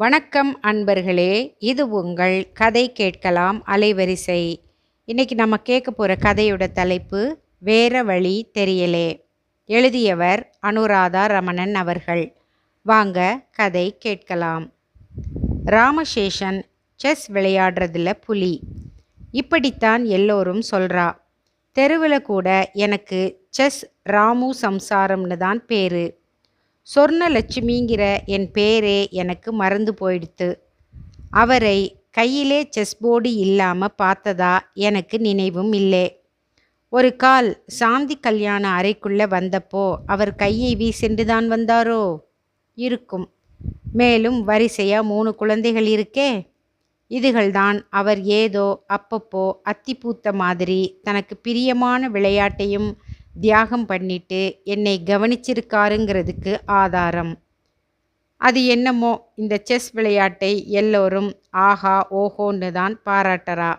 வணக்கம் அன்பர்களே இது உங்கள் கதை கேட்கலாம் அலைவரிசை. இன்னைக்கு நம்ம கேட்க போகிற கதையோட தலைப்பு வேற வழி தெரியலே. எழுதியவர் அனுராதா ரமணன் அவர்கள். வாங்க கதை கேட்கலாம். ராமசேஷன் செஸ் விளையாடுறதுல புலி. இப்படித்தான் எல்லோரும் சொல்கிறா தெருவில் கூட எனக்கு செஸ் ராமு சம்சாரம்னு தான் பேர். சொர்ணலட்சுமிங்கிற என் பேரே எனக்கு மறந்து போயிடுத்து. அவரை கையிலே செஸ் போர்டு இல்லாமல் பார்த்ததா எனக்கு நினைவும் இல்லை. ஒரு கால் சாந்தி கல்யாண அறைக்குள்ளே வந்தப்போ அவர் கையை வீசென்று தான் வந்தாரோ? இருக்கும். மேலும் வரிசையாக மூணு குழந்தைகள் இருக்கே. இதுகள்தான் அவர் ஏதோ அப்பப்போ அத்தி பூத்த மாதிரி தனக்கு பிரியமான விளையாட்டையும் தியாகம் பண்ணிட்டு என்னை கவனிச்சிருக்காருங்கிறதுக்கு ஆதாரம். அது என்னமோ இந்த செஸ் விளையாட்டை எல்லோரும் ஆஹா ஓஹோன்னு தான் பாராட்டறா.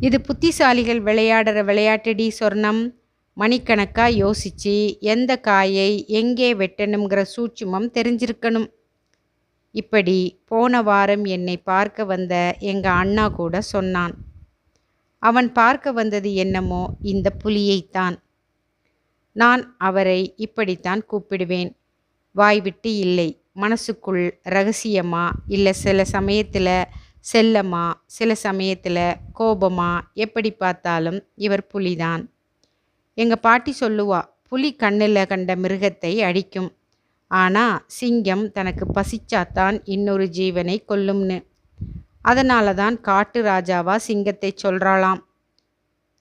இது புத்திசாலிகள் விளையாடுற விளையாட்டுடி சொர்ணம்? மணிக்கணக்காக யோசிச்சு எந்த காயை எங்கே வெட்டணுங்கிற சூட்சுமம் தெரிஞ்சிருக்கணும். இப்படி போன வாரம் என்னை பார்க்க வந்த எங்கள் அண்ணா கூட சொன்னான். அவன் பார்க்க வந்தது என்னமோ இந்த புலியைத்தான். நான் அவரை இப்படித்தான் கூப்பிடுவேன். வாய்விட்டு இல்லை. மனசுக்குள் ரகசியமா? இல்லை சில சமயத்தில் செல்லமா? சில சமயத்தில் கோபமா? எப்படி பார்த்தாலும் இவர் புலிதான். எங்கள் பாட்டி சொல்லுவா புலி கண்ணில் கண்ட மிருகத்தை அடிக்கும். ஆனால் சிங்கம் தனக்கு பசிச்சாத்தான் இன்னொரு ஜீவனை கொல்லும்னு. அதனால தான் காட்டு ராஜாவா சிங்கத்தை சொல்கிறாளாம்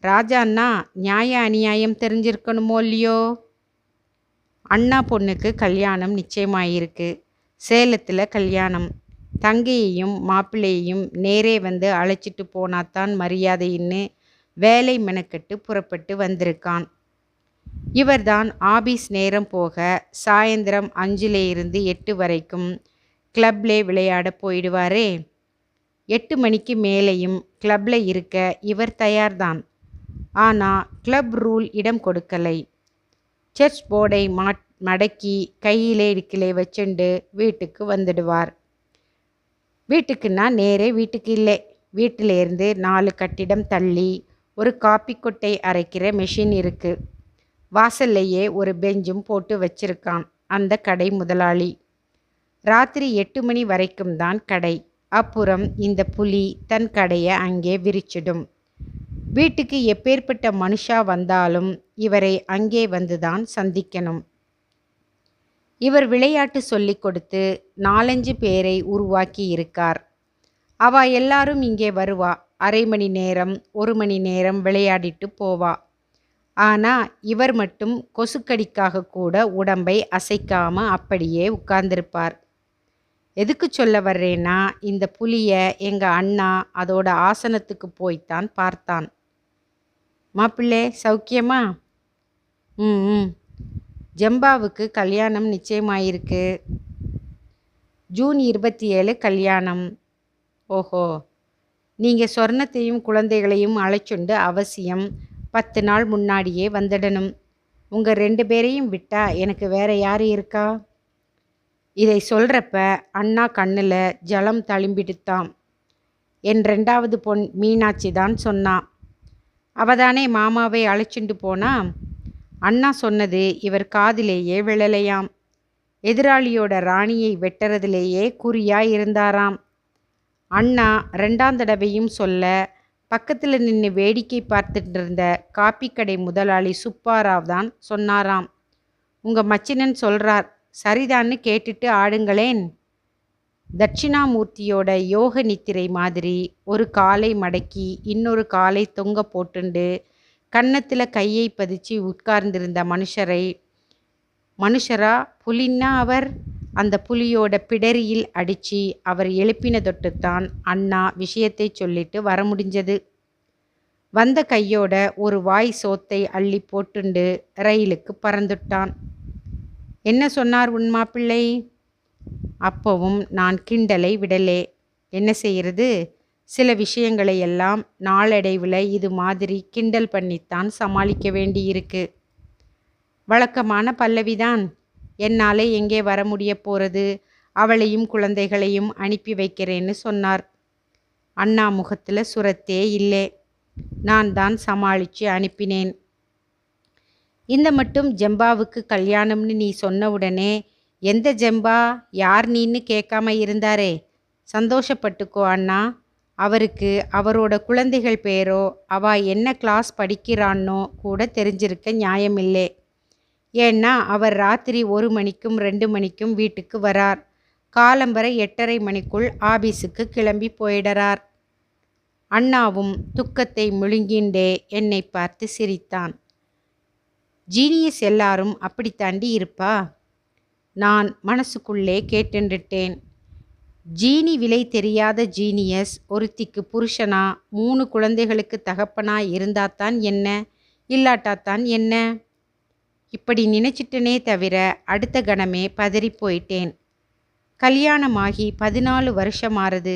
ராஜான்னா நியாய அநியாயம் தெரிஞ்சிருக்கணுமோ இல்லையோ? அண்ணா பொண்ணுக்கு கல்யாணம் நிச்சயமாயிருக்கு. சேலத்தில் கல்யாணம். தங்கையையும் மாப்பிள்ளையையும் நேரே வந்து அழைச்சிட்டு போனாதான் மரியாதைன்னு வேலை மெனக்கெட்டு புறப்பட்டு வந்திருக்கான். இவர்தான் ஆபீஸ் நேரம் போக சாயந்தரம் அஞ்சுல இருந்து எட்டு வரைக்கும் கிளப்லே விளையாட போயிடுவாரே? எட்டு மணிக்கு மேலேயும் கிளப்பில் இருக்க இவர் தயார்தான். ஆனால் கிளப் ரூல் இடம் கொடுக்கலை. சர்ச் போர்டை மாட் மடக்கி கையிலே இடுக்கிலே வச்சுண்டு வீட்டுக்கு வந்துடுவார். வீட்டுக்குன்னா நேரே வீட்டுக்கு இல்லை. வீட்டிலேருந்து நாலு கட்டிடம் தள்ளி ஒரு காப்பி கொட்டை அரைக்கிற மெஷின் இருக்குது வாசல்லையே ஒரு பெஞ்சும் போட்டு வச்சிருக்கான். அந்த கடை முதலாளி. ராத்திரி எட்டு மணி வரைக்கும் தான் கடை. அப்புறம் இந்த புலி தன் கடையை அங்கே விரிச்சிடும். வீட்டுக்கு எப்பேற்பட்ட மனுஷா வந்தாலும் இவரை அங்கே வந்துதான் சந்திக்கணும். இவர் விளையாட்டு சொல்லிக் கொடுத்து நாலஞ்சு பேரை உருவாக்கி இருக்கார். அவ எல்லாரும் இங்கே வருவா. அரை மணி நேரம் ஒரு மணி நேரம் விளையாடிட்டு போவா. ஆனா இவர் மட்டும் கொசுக்கடிக்காக கூட உடம்பை அசைக்காம அப்படியே உட்கார்ந்திருப்பார். எதுக்கு சொல்ல வர்றேன்னா இந்த புலியை எங்கள் அண்ணா அதோட ஆசனத்துக்கு போய்த்தான் பார்த்தான். மாப்பிள்ளை சௌக்கியமா? ம் ம். ஜம்பாவுக்கு கல்யாணம் நிச்சயமாயிருக்கு. ஜூன் இருபத்தி ஏழு கல்யாணம். ஓஹோ. நீங்கள் சொர்ணத்தையும் குழந்தைகளையும் அழைச்சுண்டு அவசியம். பத்து நாள் முன்னாடியே வந்துடணும். உங்கள் ரெண்டு பேரையும் விட்டா எனக்கு வேற யார் இருக்கா? இதை சொல்கிறப்ப அண்ணா கண்ணில் ஜலம் தழும்பிடுத்தாம். என் ரெண்டாவது பொன் மீனாட்சி தான் சொன்னான் அவதானே மாமாவை அழைச்சிண்டு போனா அண்ணா சொன்னது இவர் காதிலேயே விழலையாம். எதிராளியோட ராணியை வெட்டுறதுலேயே குறியா இருந்தாராம். அண்ணா ரெண்டாம் தடவையும் சொல்ல பக்கத்தில் நின்று வேடிக்கை பார்த்துட்டு இருந்த காப்பி கடை முதலாளி சுப்பாராவ் தான் சொன்னாராம். உங்கள் மச்சினன் சொல்கிறார் சரிதான்னு கேட்டுட்டு ஆடுங்களேன். தட்சிணாமூர்த்தியோட யோக நித்திரை மாதிரி ஒரு காலை மடக்கி இன்னொரு காலை தொங்க போட்டுண்டு கன்னத்தில் கையை பதிச்சு உட்கார்ந்திருந்த மனுஷரை மனுஷரா புலின்னா அவர்? அந்த புலியோட பிடரியில் அடித்து அவர் எழுப்பின தொட்டுத்தான் அண்ணா விஷயத்தை சொல்லிட்டு வர முடிஞ்சது. வந்த கையோட ஒரு வாய் சோத்தை அள்ளி போட்டுண்டு ரயிலுக்கு பறந்துட்டான். என்ன சொன்னார் உன் மாப்பிள்ளை? அப்போவும் நான் கிண்டலை விடலே. என்ன செய்கிறது? சில விஷயங்களை எல்லாம் நாளடைவில் இது மாதிரி கிண்டல் பண்ணித்தான் சமாளிக்க வேண்டியிருக்கு. வழக்கமான பல்லவிதான். என்னால் எங்கே வர முடிய போகிறது அவளையும் குழந்தைகளையும் அனுப்பி வைக்கிறேன்னு சொன்னார். அண்ணா முகத்தில் சுரத்தே இல்லை. நான் தான் சமாளித்து அனுப்பினேன். இந்த மட்டும் ஜெம்பாவுக்கு கல்யாணம்னு நீ சொன்ன உடனே எந்த ஜெம்பா? யார் நீன்னு கேட்காம இருந்தாரே? சந்தோஷப்பட்டுக்கோ அண்ணா. அவருக்கு அவரோட குழந்தைகள் பேரோ அவ என்ன கிளாஸ் படிக்கிறான்னோ கூட தெரிஞ்சிருக்க நியாயமில்லை. ஏன்னா அவர் ராத்திரி ஒரு மணிக்கும் ரெண்டு மணிக்கும் வீட்டுக்கு வரார். காலம்பரை எட்டரை மணிக்குள் ஆபீஸுக்கு கிளம்பி போயிடறார். அண்ணாவும் துக்கத்தை முழுங்கிண்டே என்னை பார்த்து சிரித்தான். ஜீனியஸ் எல்லாரும் அப்படி தாண்டி இருப்பா? நான் மனசுக்குள்ளே கேட்டுண்டுட்டேன் ஜீனி விலை தெரியாத ஜீனியஸ் ஒருத்திக்கு புருஷனா மூணு குழந்தைகளுக்கு தகப்பனா இருந்தாத்தான் என்ன? இல்லாட்டாத்தான் என்ன? இப்படி நினைச்சிட்டனே தவிர அடுத்த கணமே பதறி போயிட்டேன் கல்யாணமாகி பதினாலு வருஷமாறுது.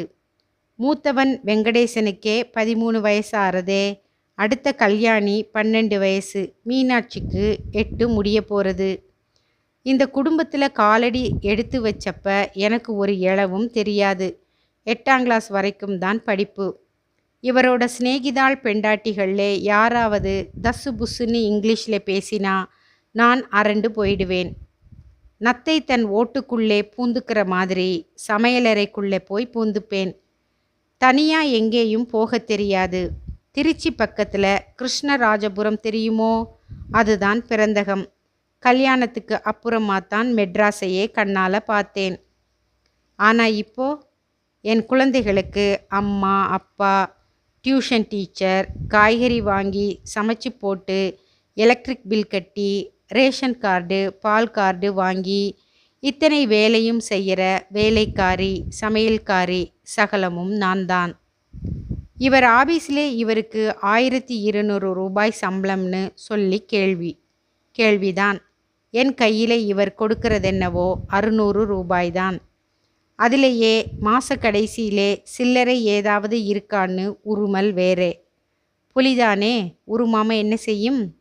மூத்தவன் வெங்கடேசனுக்கே பதிமூணு வயசாகிறதே அடுத்த கல்யாணி பன்னெண்டு வயசு மீனாட்சிக்கு எட்டு முடிய போகிறது இந்த குடும்பத்தில் காலடி எடுத்து வச்சப்ப எனக்கு ஒரு இளவும் தெரியாது. எட்டாம் கிளாஸ் வரைக்கும் தான் படிப்பு. இவரோட சிநேகிதாள் பெண்டாட்டிகளில் யாராவது தசு புஸ்ஸுன்னு இங்கிலீஷில் பேசினா நான் அரண்டு போயிடுவேன். நத்தை தன் ஓட்டுக்குள்ளே பூந்துக்கிற மாதிரி சமையலறைக்குள்ளே போய் பூந்துப்பேன். தனியாக எங்கேயும் போக தெரியாது. திருச்சி பக்கத்தில் கிருஷ்ணராஜபுரம் தெரியுமோ? அதுதான் பிறந்தகம் கல்யாணத்துக்கு அப்புறமா தான் மெட்ராஸையே கண்ணால் பார்த்தேன். ஆனால் இப்போ என் குழந்தைகளுக்கு அம்மா அப்பா டியூஷன் டீச்சர் காய்கறி வாங்கி சமைச்சு போட்டு எலக்ட்ரிக் பில் கட்டி ரேஷன் கார்டு பால் கார்டு வாங்கி இத்தனை வேலையும் செய்கிற வேலைக்காரி சமையல்காரி சகலமும் நான் தான் இவர் ஆபீஸிலே இவருக்கு ஆயிரத்தி இருநூறு ரூபாய் சம்பளம்னு சொல்லி கேள்வி. கேள்விதான். என் கையில் இவர் கொடுக்கறதென்னவோ அறுநூறு ரூபாய்தான். அதிலேயே மாத கடைசியிலே சில்லறை ஏதாவது இருக்கான்னு உருமல் வேறே. புலிதானே உருமாம என்ன செய்யும்?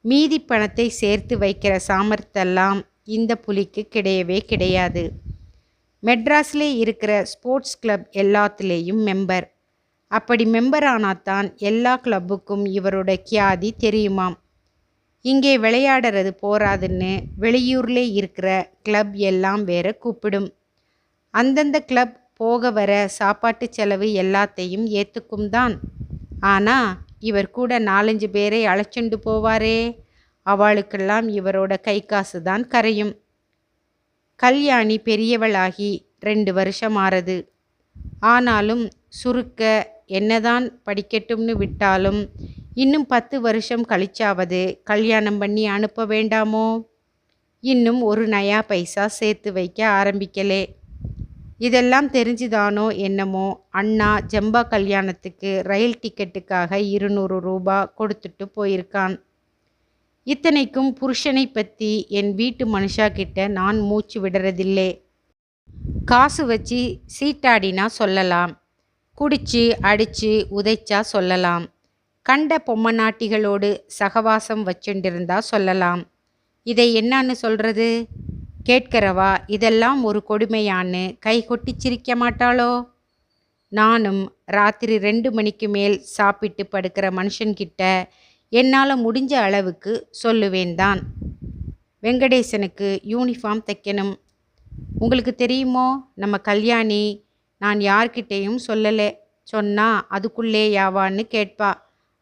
மீதி பணத்தை சேர்த்து வைக்கிற சாமர்த்தெல்லாம் இந்த புலிக்கு கிடையவே கிடையாது. மெட்ராஸில் இருக்கிற ஸ்போர்ட்ஸ் கிளப் எல்லாத்துலேயும் மெம்பர். அப்படி மெம்பர் எல்லா கிளப்புக்கும் இவரோட கியாதி தெரியுமாம். இங்கே விளையாடுறது போராதுன்னு வெளியூர்லே இருக்கிற கிளப் எல்லாம் வேற கூப்பிடும். அந்தந்த கிளப் போக வர சாப்பாட்டு செலவு எல்லாத்தையும் ஏற்றுக்கும் தான். ஆனால் இவர் கூட நாலஞ்சு பேரை அழைச்சிண்டு போவாரே. அவளுக்கெல்லாம் இவரோட கை காசு தான் கரையும். கல்யாணி பெரியவளாகி ரெண்டு வருஷம் ஆறது. ஆனாலும் சுருக்க என்னதான் படிக்கட்டும்னு விட்டாலும் இன்னும் பத்து வருஷம் கழிச்சாவது கல்யாணம் பண்ணி அனுப்ப வேண்டாமோ? இன்னும் ஒரு நயா பைசா சேர்த்து வைக்க ஆரம்பிக்கலே. இதெல்லாம் தெரிஞ்சுதானோ என்னமோ அண்ணா ஜம்பா கல்யாணத்துக்கு ரயில் டிக்கெட்டுக்காக இருநூறு ரூபா கொடுத்துட்டு போயிருக்கான். இத்தனைக்கும் புருஷனை பற்றி என் வீட்டு மனுஷா கிட்ட நான் மூச்சு விடுறதில்லே. காசு வச்சு சீட்டாடினா சொல்லலாம். குடிச்சு அடிச்சு உதைச்சா சொல்லலாம். கண்ட பொம்மநாட்டிகளோடு சகவாசம் வச்சுண்டிருந்தா சொல்லலாம். இதை என்னான்னு சொல்கிறது கேட்கிறவா இதெல்லாம் ஒரு கொடுமையான்னு கை கொட்டி சிரிக்க மாட்டாளோ? நானும் ராத்திரி ரெண்டு மணிக்கு மேல் சாப்பிட்டு படுக்கிற மனுஷன்கிட்ட என்னால் முடிஞ்ச அளவுக்கு சொல்லுவேன் தான். வெங்கடேசனுக்கு யூனிஃபார்ம் தைக்கணும். உங்களுக்கு தெரியுமோ? நம்ம கல்யாணி நான் யார்கிட்டேயும் சொல்லலை. சொன்னா அதுக்குள்ளே யாவான்னு கேட்பா.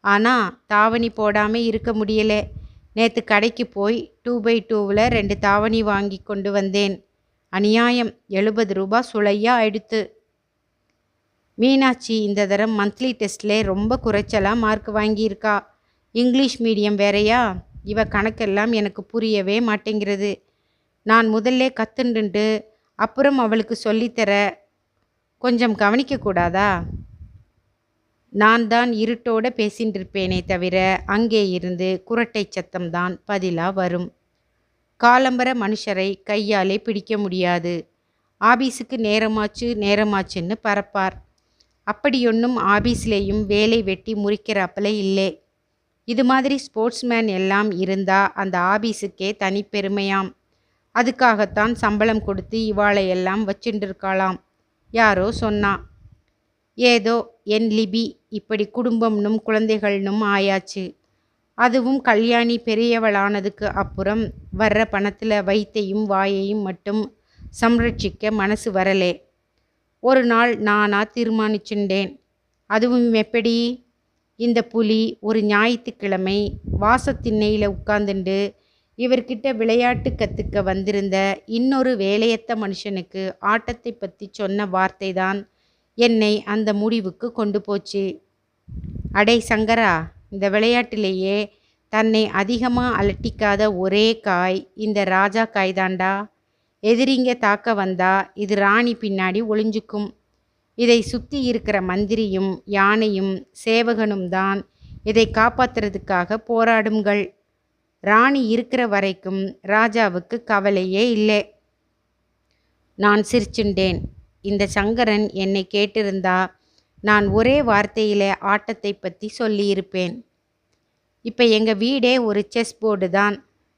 ஆனால் தாவணி போடாமல் இருக்க முடியலை. நேற்று கடைக்கு போய் டூ பை டூவில் ரெண்டு தாவணி வாங்கி கொண்டு வந்தேன். அநியாயம். எழுபது ரூபா சுளையா ஆயிடுத்து. மீனாட்சி இந்த தரம் மந்த்லி டெஸ்ட்லே ரொம்ப குறைச்சலாக மார்க் வாங்கியிருக்கா. இங்கிலீஷ் மீடியம் வேறையா? இவ கணக்கெல்லாம் எனக்கு புரியவே மாட்டேங்கிறது. நான் முதல்ல கத்துண்டுண்டு அப்புறம் அவளுக்கு சொல்லித்தர. கொஞ்சம் கவனிக்கக்கூடாதா? நான் தான் இருட்டோட பேசின்றிருப்பேனே தவிர அங்கே இருந்து குரட்டை சத்தம்தான் பதிலாக வரும். காலம்பர மனுஷரை கையாலே பிடிக்க முடியாது. ஆபீஸுக்கு நேரமாச்சு நேரமாச்சுன்னு பறப்பார் அப்படியொன்னும் ஆபீஸ்லேயும் வேலை வெட்டி முறிக்கிறப்பல இல்லை. இது மாதிரி ஸ்போர்ட்ஸ்மேன் எல்லாம் இருந்தா அந்த ஆபீஸுக்கே தனிப்பெருமையாம் அதுக்காகத்தான் சம்பளம் கொடுத்து இவாளை எல்லாம் வச்சுட்டுருக்காளாம் யாரோ சொன்னா. ஏதோ என் லிபி இப்படி குடும்பம்னும் குழந்தைகள்னும் ஆயாச்சு. அதுவும் கல்யாணி பெரியவளானதுக்கு அப்புறம் வர்ற பணத்தில் வயிற்றையும் வாயையும் மட்டும் சம்ரட்சிக்க மனசு வரலே. ஒரு நாள் நானா தீர்மானிச்சுண்டேன். அதுவும் எப்படி இந்த புலி ஒரு ஞாயிற்றுக்கிழமை வாசத்திண்ணையில் உட்காந்துண்டு இவர்கிட்ட விளையாட்டு கற்றுக்க வந்திருந்த இன்னொரு வேலையத்த மனுஷனுக்கு ஆட்டத்தை பற்றி சொன்ன வார்த்தை தான் என்னை அந்த முடிவுக்கு கொண்டு போச்சு. அடே சங்கரா இந்த விளையாட்டிலேயே தன்னை அதிகமாக அலட்டிக்காத ஒரே காய் இந்த ராஜா காய் தாண்டா எதிரிங்க தாக்க வந்தா இது ராணி பின்னாடி ஒளிஞ்சுக்கும். இதை சுற்றி இருக்கிற மந்திரியும் யானையும் சேவகனும் தான் இதை காப்பாத்துறதுக்காக போராடுங்கள். ராணி இருக்கிற வரைக்கும் ராஜாவுக்கு கவலையே இல்லை. நான் சிரிச்சுண்டேன். இந்த சங்கரன் என்னை கேட்டிருந்தா நான் ஒரே வார்த்தையில் ஆட்டத்தை பற்றி சொல்லியிருப்பேன். இப்போ எங்கள் வீடே ஒரு செஸ் போர்டு தான்.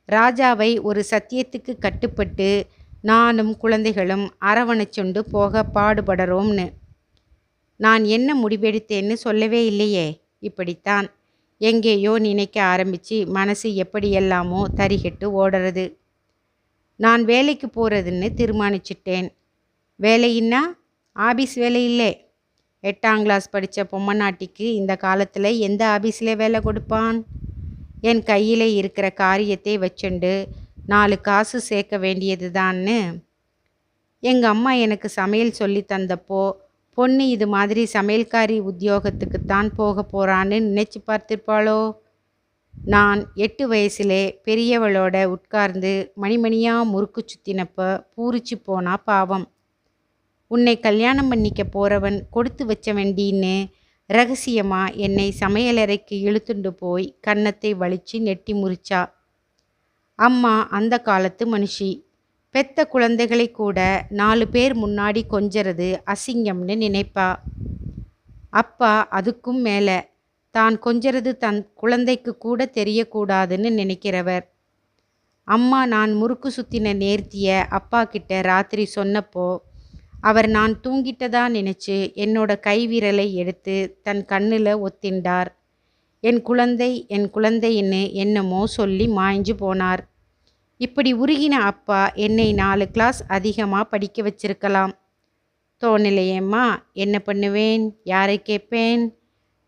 ராஜாவை ஒரு சத்தியத்துக்கு கட்டுப்பட்டு நானும் குழந்தைகளும் அரவணைச்சுண்டு போக பாடுபடுறோம்னு. நான் என்ன முடிவெடுத்தேன்னு சொல்லவே இல்லையே. இப்படித்தான். எங்கேயோ நினைக்க ஆரம்பித்து மனசு எப்படியெல்லாமோ தறிகெட்டு ஓடுறது. நான் வேலைக்கு போகிறதுன்னு தீர்மானிச்சிட்டேன். வேலையின்னா ஆபீஸ் வேலை இல்லை. எட்டாம் கிளாஸ் படித்த பொம்மநாட்டிக்கு இந்த காலத்தில் எந்த ஆபீஸில் வேலை கொடுப்பான்? என் கையில் இருக்கிற காரியத்தை வச்சுண்டு நாலு காசு சேர்க்க வேண்டியது தான்னு எங்கள் அம்மா எனக்கு சமையல் சொல்லி தந்தப்போ பொண்ணு இது மாதிரி சமையல்காரி உத்தியோகத்துக்குத்தான் போக போகிறான்னு நினச்சி பார்த்திருப்பாளோ? நான் எட்டு வயசுலே பெரியவளோட உட்கார்ந்து மணிமணியாக முறுக்கு சுத்தினப்ப பூரிச்சு போனா பாவம். உன்னை கல்யாணம் பண்ணிக்க போகிறவன் கொடுத்து வச்ச வேண்டின்னு ரகசியமாக என்னை சமையலறைக்கு இழுத்துண்டு போய் கன்னத்தை வலிச்சு நெட்டி முறிச்சா. அம்மா அந்த காலத்து மனுஷி. பெத்த குழந்தைகளை கூட நாலு பேர் முன்னாடி கொஞ்சறது அசிங்கம்னு நினைப்பா. அப்பா அதுக்கும் மேலே தான் கொஞ்சறது தன் குழந்தைக்கு கூட தெரியக்கூடாதுன்னு நினைக்கிறவர். அம்மா நான் முறுக்கு சுத்தின நேர்த்திய அப்பா கிட்ட ராத்திரி சொன்னப்போ அவர் நான் தூங்கிட்டதா நினச்சி என்னோட கைவிரலை எடுத்து தன் கண்ணில் ஒத்திண்டார். என் குழந்தை என் குழந்தைன்னு என்னமோ சொல்லி மாய்ஞ்சு போனார். இப்படி உருகின அப்பா என்னை நாலு கிளாஸ் அதிகமாக படிக்க வச்சிருக்கலாம். தோணலையேம்மா என்ன பண்ணுவேன்? யாரை கேட்பேன்?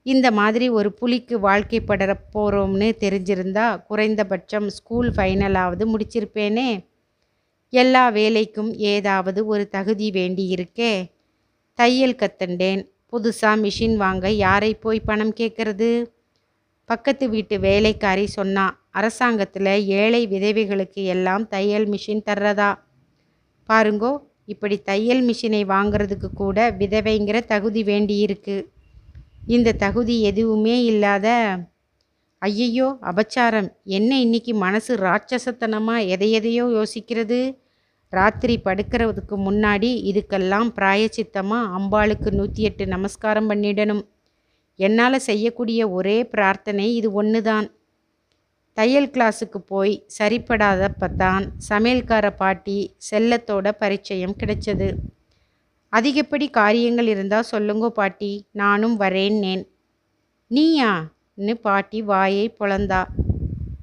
இந்த மாதிரி ஒரு புலிக்கு வாழ்க்கைப்படற போகிறோம்னு தெரிஞ்சிருந்தா குறைந்தபட்சம் ஸ்கூல் ஃபைனலாவது முடிச்சிருப்பேனே. எல்லா வேலைக்கும் ஏதாவது ஒரு தகுதி வேண்டியிருக்கே தையல் கத்துண்டேன். புதுசாக மிஷின் வாங்க யாரை போய் பணம் கேட்கறது? பக்கத்து வீட்டு வேலைக்காரி சொன்னா அரசாங்கத்தில் ஏழை விதவைகளுக்கு எல்லாம் தையல் மிஷின் தர்றதா? பாருங்கோ இப்படி தையல் மிஷினை வாங்கிறதுக்கு கூட விதவைங்கிற தகுதி வேண்டியிருக்கு. இந்த தகுதி எதுவுமே இல்லாத ஐயையோ அபச்சாரம். என்ன இன்னைக்கு மனசு ராட்சசத்தனமாக எதை எதையோ யோசிக்கிறது? ராத்திரி படுக்கிறதுக்கு முன்னாடி இதுக்கெல்லாம் பிராயச்சித்தமாக அம்பாளுக்கு நூற்றி எட்டு நமஸ்காரம் பண்ணிடணும். என்னால் செய்யக்கூடிய ஒரே பிரார்த்தனை இது ஒன்று தான் தையல் கிளாஸுக்கு போய் சரிப்படாதப்ப தான் சமையல்கார பாட்டி செல்லத்தோட பரிச்சயம் கிடைச்சது. அதிகப்படி காரியங்கள் இருந்தால் சொல்லுங்கோ பாட்டி நானும் வரேன்னேன். நீயான்னு பாட்டி வாயை பொழந்தா.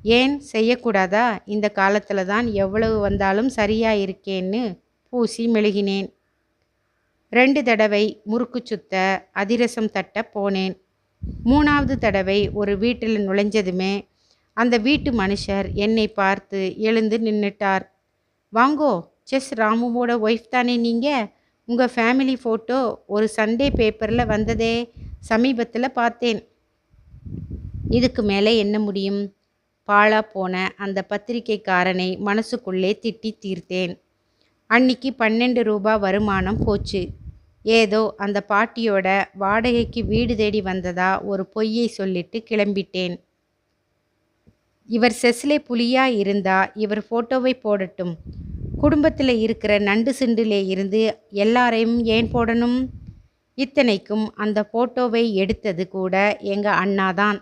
ஏன்? செய்யக்கூடாதா? இந்த காலத்தில் தான் எவ்வளவு வந்தாலும் சரியாக இருக்கேன்னு பூசி மெழுகினேன். ரெண்டு தடவை முறுக்கு சுத்த அதிரசம் தட்ட போனேன். மூணாவது தடவை ஒரு வீட்டில் நுழைஞ்சதுமே அந்த வீட்டு மனுஷர் என்னை பார்த்து எழுந்து நின்றுட்டார் வாங்கோ செஸ் ராமுவோட ஒய்ஃப் தானே நீங்கள் உங்கள் ஃபேமிலி ஃபோட்டோ ஒரு சண்டே பேப்பரில் வந்ததே சமீபத்தில் பார்த்தேன். இதுக்கு மேலே என்ன முடியும்? பாழா போன அந்த பத்திரிக்கைக்காரனை மனசுக்குள்ளே திட்டி தீர்த்தேன். அன்னிக்கு பன்னெண்டு ரூபா வருமானம் போச்சு. ஏதோ அந்த பாட்டியோட வாடகைக்கு வீடு தேடி வந்ததா ஒரு பொய்யை சொல்லிட்டு கிளம்பிட்டேன். இவர் செஸ்லே புலியா இருந்தா இவர் ஃபோட்டோவை போடட்டும். குடும்பத்தில் இருக்கிற நண்டு சிண்டிலே இருந்து எல்லாரையும் ஏன் போடணும்? இத்தனைக்கும் அந்த ஃபோட்டோவை எடுத்தது கூட எங்கள் அண்ணா தான்.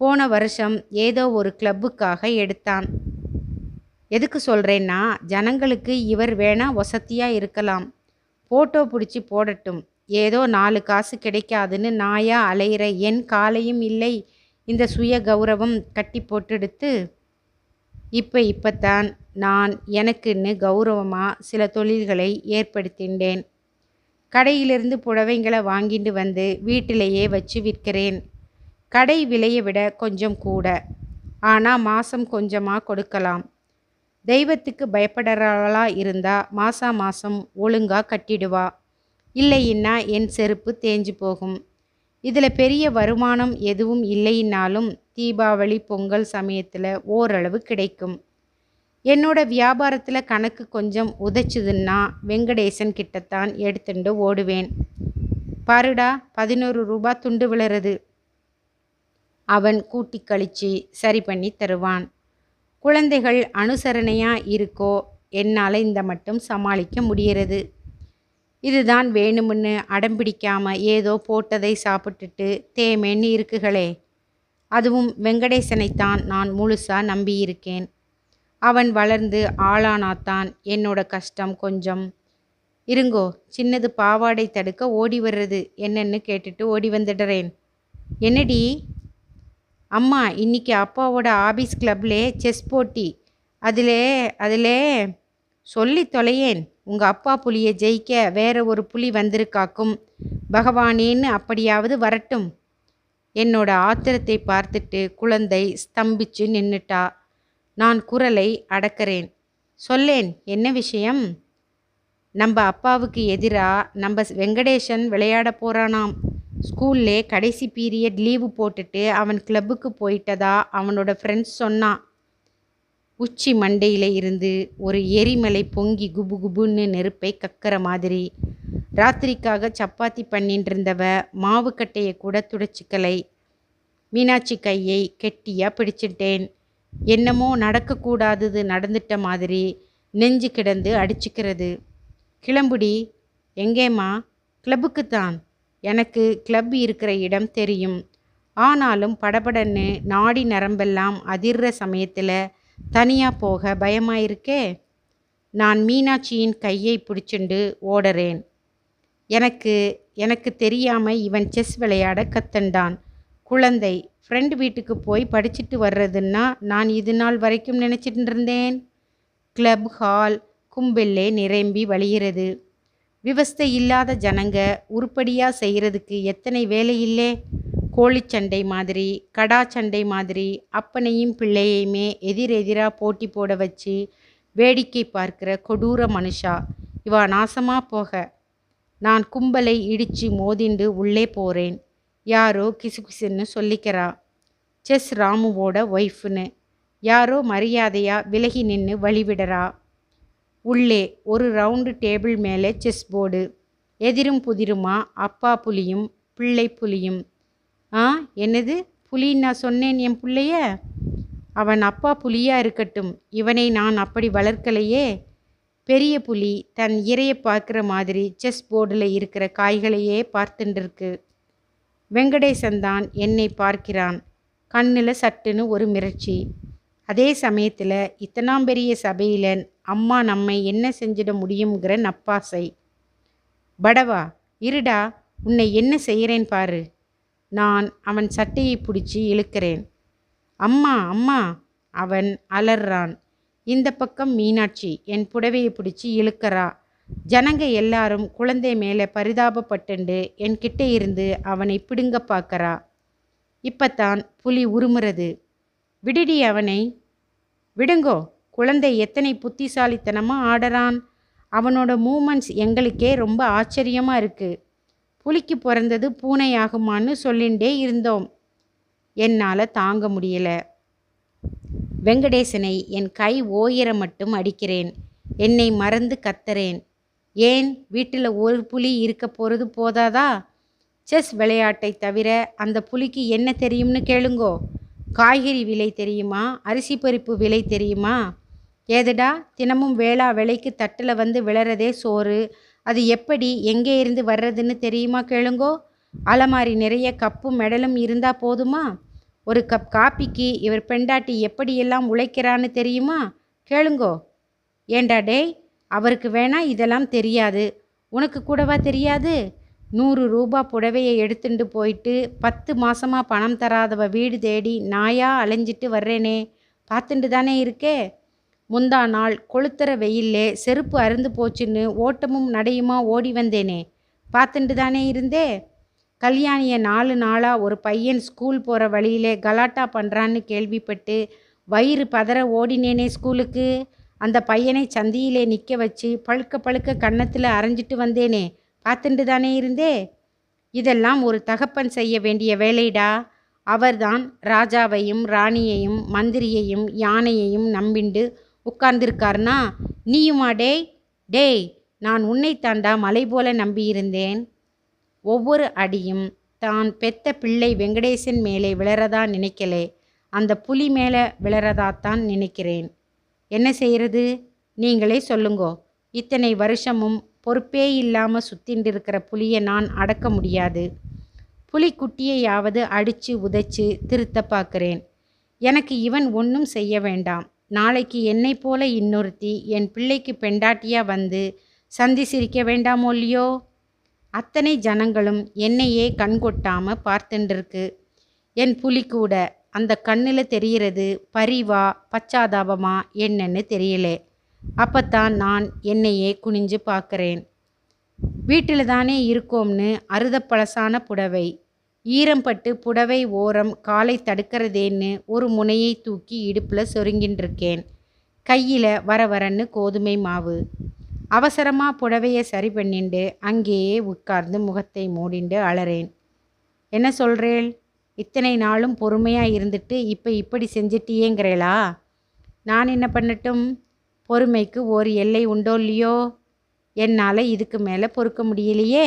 போன வருஷம் ஏதோ ஒரு கிளப்புக்காக எடுத்தான். எதுக்கு சொல்கிறேன்னா ஜனங்களுக்கு இவர் வேணா வசதியாக இருக்கலாம். ஃபோட்டோ பிடிச்சி போடட்டும். ஏதோ நாலு காசு கிடைக்காதுன்னு நாயா அலையிற என் காலையும் இல்லை. இந்த சுய கௌரவம் கட்டி போட்டெடுத்து இப்போ இப்போத்தான் நான் எனக்குன்னு கௌரவமாக சில தொழில்களை ஏற்படுத்தின்றேன் கடையிலிருந்து புடவைங்களை வாங்கிட்டு வந்து வீட்டிலேயே வச்சு விற்கிறேன். கடை விலையை விட கொஞ்சம் கூட. ஆனால் மாதம் கொஞ்சமாக கொடுக்கலாம். தெய்வத்துக்கு பயப்படுறாளா இருந்தால் மாசா மாதம் ஒழுங்காக கட்டிடுவா. இல்லைன்னா என் செருப்பு தேஞ்சு போகும். இதில் பெரிய வருமானம் எதுவும் இல்லைன்னாலும் தீபாவளி பொங்கல் சமயத்தில் ஓரளவு கிடைக்கும். என்னோட வியாபாரத்தில் கணக்கு கொஞ்சம் உதைச்சுதுன்னா வெங்கடேசன் கிட்டத்தான் எடுத்துட்டு ஓடுவேன். பாருடா பதினோரு ரூபா துண்டு விழுறது. அவன் கூட்டி கழிச்சு சரி பண்ணி தருவான். குழந்தைகள் அனுசரணையாக இருக்கோ என்னால் இந்த மட்டும் சமாளிக்க முடிகிறது இதுதான் வேணும்னு அடம்பிடிக்காமல் ஏதோ போட்டதை சாப்பிட்டுட்டு தேமேன்னு இருக்குகளே அதுவும் வெங்கடேசனைத்தான் நான் முழுசாக நம்பியிருக்கேன். அவன் வளர்ந்து ஆளானாத்தான் என்னோட கஷ்டம் கொஞ்சம். இருங்கோ சின்னது பாவாடை தடுக்க ஓடி வர்றது என்னன்னு கேட்டுட்டு ஓடி வந்துடுறேன். என்னடி? அம்மா இன்னைக்கு அப்பாவோட ஆபீஸ் கிளப்லே செஸ் போட்டி. அதிலே அதிலே சொல்லி தொலையேன். உங்கள் அப்பா புலியை ஜெயிக்க வேற ஒரு புலி வந்திருக்காக்கும். பகவானேன்னு அப்படியாவது வரட்டும். என்னோட ஆத்திரத்தை பார்த்துட்டு குழந்தை ஸ்தம்பிச்சு நின்னுட்டா. நான் குரலை அடக்கிறேன். சொல்லேன் என்ன விஷயம்? நம்ம அப்பாவுக்கு எதிராக நம்ம வெங்கடேசன் விளையாட போகிறானாம் ஸ்கூல்லே கடைசி பீரியட் லீவு போட்டுட்டு அவன் கிளப்புக்கு போயிட்டதா? அவனோட ஃப்ரெண்ட்ஸ் சொன்னான். உச்சி மண்டையில் இருந்து ஒரு எரிமலை பொங்கி குபு குபுன்னு நெருப்பை கக்கிற மாதிரி. ராத்திரிக்காக சப்பாத்தி பண்ணிட்டு இருந்தவ மாவு கட்டையை கூட துடைச்சிக்கலை. மீனாட்சி கையை கெட்டியாக பிடிச்சிட்டேன். என்னமோ நடக்கக்கூடாதது நடந்துட்ட மாதிரி நெஞ்சு கிடந்து அடிச்சுக்கிறது. கிளம்புடி. எங்கேம்மா? கிளப்புக்குத்தான். எனக்கு கிளப் இருக்கிற இடம் தெரியும். ஆனாலும் படபடன்னு நாடி நரம்பெல்லாம் அதிர்ற சமயத்தில் தனியாக போக பயமாயிருக்கே? நான் மீனாட்சியின் கையை பிடிச்சுண்டு ஓடுறேன். எனக்கு எனக்கு தெரியாமல் இவன் செஸ் விளையாட கத்தண்டான். குழந்தை ஃப்ரெண்டு வீட்டுக்கு போய் படிச்சுட்டு வர்றதுன்னா நான் இது நாள் வரைக்கும் நினச்சிட்டு இருந்தேன் கிளப் ஹால் கும்பெல்லே நிரம்பி வழிகிறது. விவஸ்தை இல்லாத ஜனங்க உருப்படியாக செய்கிறதுக்கு எத்தனை வேலை இல்லை கோழிச்சண்டை மாதிரி கடா சண்டை மாதிரி அப்பனையும் பிள்ளையுமே எதிரெதிராக போட்டி போட வச்சு வேடிக்கை பார்க்கிற கொடூர மனுஷா. இவா நாசமாக போக. நான் கும்பலை இடித்து மோதிண்டு உள்ளே போகிறேன் யாரோ கிசுகிசுன்னு சொல்லிக்கிறா. செஸ் ராமுவோட ஒய்ஃப்னு. யாரோ மரியாதையாக விலகி நின்று வழிவிடறா. உள்ளே ஒரு ரவுண்டு டேபிள் மேலே செஸ் போர்டு. எதிரும் புதிருமா அப்பா புலியும் பிள்ளை புலியும். ஆ என்னது? புலின்னு நான் சொன்னேன் என் பிள்ளைய? அவன் அப்பா புலியாக இருக்கட்டும். இவனை நான் அப்படி வளர்க்கலையே. பெரிய புலி தன் இரையை பார்க்குற மாதிரி செஸ் போர்டில் இருக்கிற காய்களையே பார்த்துட்டுருக்கு வெங்கடேசன் தான் என்னை பார்க்கிறான். கண்ணில் சட்டுன்னு ஒரு மிரட்சி. அதே சமயத்தில் இத்தனாம் பெரிய சபையில் அம்மா நம்மை என்ன செஞ்சிட முடியுங்கிற நப்பாசை. படவா இருடா உன்னை என்ன செய்கிறேன் பாரு. நான் அவன் சட்டையை பிடிச்சி இழுக்கிறேன். அம்மா அம்மா அவன் அலறான். இந்த பக்கம் மீனாட்சி என் புடவையை பிடிச்சி இழுக்கிறா. ஜனங்க எல்லாரும் குழந்தை மேலே பரிதாபப்பட்டுண்டு என்கிட்ட இருந்து அவனை பிடுங்க பார்க்கறா. இப்பத்தான் புலி உருமுறது. விடுடி அவனை. விடுங்கோ குழந்தை எத்தனை புத்திசாலித்தனமாக ஆடுறான். அவனோட மூமெண்ட்ஸ் எங்களுக்கே ரொம்ப ஆச்சரியமாக இருக்குது புலிக்கு பிறந்தது பூனையாகுமான்னு சொல்லிண்டே இருந்தோம். என்னால் தாங்க முடியல. வெங்கடேசனை என் கை ஓயிர மட்டும் அடிக்கிறேன். என்னை மறந்து கத்தறேன். ஏன்? வீட்டில் ஒரு புலி இருக்க போகிறது போதாதா? செஸ் விளையாட்டை தவிர அந்த புலிக்கு என்ன தெரியும்னு கேளுங்கோ. காய்கறி விலை தெரியுமா? அரிசி பருப்பு விலை தெரியுமா? ஏதுடா? தினமும் வேளா விலைக்கு தட்டில் வந்து விளறதே சோறு. அது எப்படி எங்கே இருந்து வர்றதுன்னு தெரியுமா கேளுங்கோ. அலமாரி நிறைய கப்பும் மெடலும் இருந்தால் போதுமா? ஒரு கப் காப்பிக்கு இவர் பெண்டாட்டி எப்படியெல்லாம் உழைக்கிறான்னு தெரியுமா? கேளுங்கோ. ஏண்டா டேய் அவருக்கு வேணா இதெல்லாம் தெரியாது. உனக்கு கூடவா தெரியாது? நூறு ரூபா புடவையை எடுத்துட்டு போயிட்டு பத்து மாசமா பணம் தராதவ வீடு தேடி நாயா அலைஞ்சிட்டு வர்றேனே. பார்த்துட்டு தானே இருக்கே? முந்தா நாள் கொளுத்துற வெயில்லே செருப்பு அறுந்து போச்சுன்னு ஓட்டமும் நடையுமா ஓடி வந்தேனே. பார்த்துட்டு தானே இருந்தே. கல்யாணிய நாலு நாளாக ஒரு பையன் ஸ்கூல் போகிற வழியிலே கலாட்டா பண்ணுறான்னு கேள்விப்பட்டு வயிறு பதற ஓடினேனே ஸ்கூலுக்கு. அந்த பையனை சந்தியிலே நிற்க வச்சு பழுக்க பழுக்க கன்னத்தில் அரைஞ்சிட்டு வந்தேனே. பார்த்துட்டு தானே இருந்தே. இதெல்லாம் ஒரு தகப்பன் செய்ய வேண்டிய வேலைடா. அவர்தான் ராஜாவையும் ராணியையும் மந்திரியையும் யானையையும் நம்பிண்டு உட்கார்ந்திருக்காருனா நீயுமா டேய்? டேய் நான் உன்னை தாண்டா மலை போல நம்பியிருந்தேன். ஒவ்வொரு அடியும் தான் பெத்த பிள்ளை வெங்கடேசன் மேலே விழறதா நினைக்கலே. அந்த புலி மேலே விழறதாத்தான் நினைக்கிறேன். என்ன செய்கிறது நீங்களே சொல்லுங்கோ. இத்தனை வருஷமும் பொறுப்பே இல்லாமல் சுத்தின்னு இருக்கிற புலியை நான் அடக்க முடியாது. புலிக்குட்டியையாவது அடித்து உதைச்சு திருத்த பார்க்குறேன். எனக்கு இவன் ஒன்றும் செய்ய வேண்டாம். நாளைக்கு என்னை போல இன்னொருத்தி என் பிள்ளைக்கு பெண்டாட்டியா வந்து சந்தி சிரிக்க வேண்டாமோ இல்லையோ? அத்தனை ஜனங்களும் என்னையே கண் கொட்டாம பார்த்துட்டுருக்கு என் புலி கூட அந்த கண்ணில் தெரிகிறது பரிவா பச்சாதாபமா என்னன்னு தெரியலே. அப்பத்தான் நான் என்னையே குனிஞ்சு பார்க்குறேன். வீட்டில் தானே இருக்கோம்னு அறுதப்பழசான புடவை ஈரம்பட்டு புடவை ஓரம் காலை தடுக்கிறதேன்னு ஒரு முனையை தூக்கி இடுப்பில் சொருங்கின்றிருக்கேன். கையில் வர வரன்னு கோதுமை மாவு. அவசரமாக புடவையை சரி பண்ணிண்டு அங்கேயே உட்கார்ந்து முகத்தை மூடிண்டு அலறேன். என்ன சொல்கிறேள் இத்தனை நாளும் பொறுமையாக இருந்துட்டு இப்போ இப்படி செஞ்சிட்டியேங்கிறேளா? நான் என்ன பண்ணட்டும்? பொறுமைக்கு ஒரு எல்லை உண்டோ இல்லையோ? என்னால் இதுக்கு மேலே பொறுக்க முடியலையே?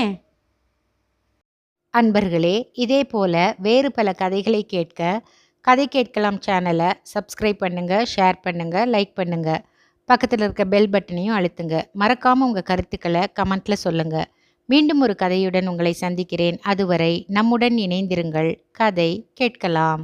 அன்பர்களே இதே போல் வேறு பல கதைகளை கேட்க கதை கேட்கலாம் சேனலை சப்ஸ்கிரைப் பண்ணுங்கள் ஷேர் பண்ணுங்கள் லைக் பண்ணுங்கள் பக்கத்தில் இருக்க பெல் பட்டனையும் அழுத்துங்க. மறக்காமல் உங்கள் கருத்துக்களை கமெண்ட்டில் சொல்லுங்கள் மீண்டும் ஒரு கதையுடன் உங்களை சந்திக்கிறேன். அதுவரை நம்முடன் இணைந்திருங்கள். கதை கேட்கலாம்.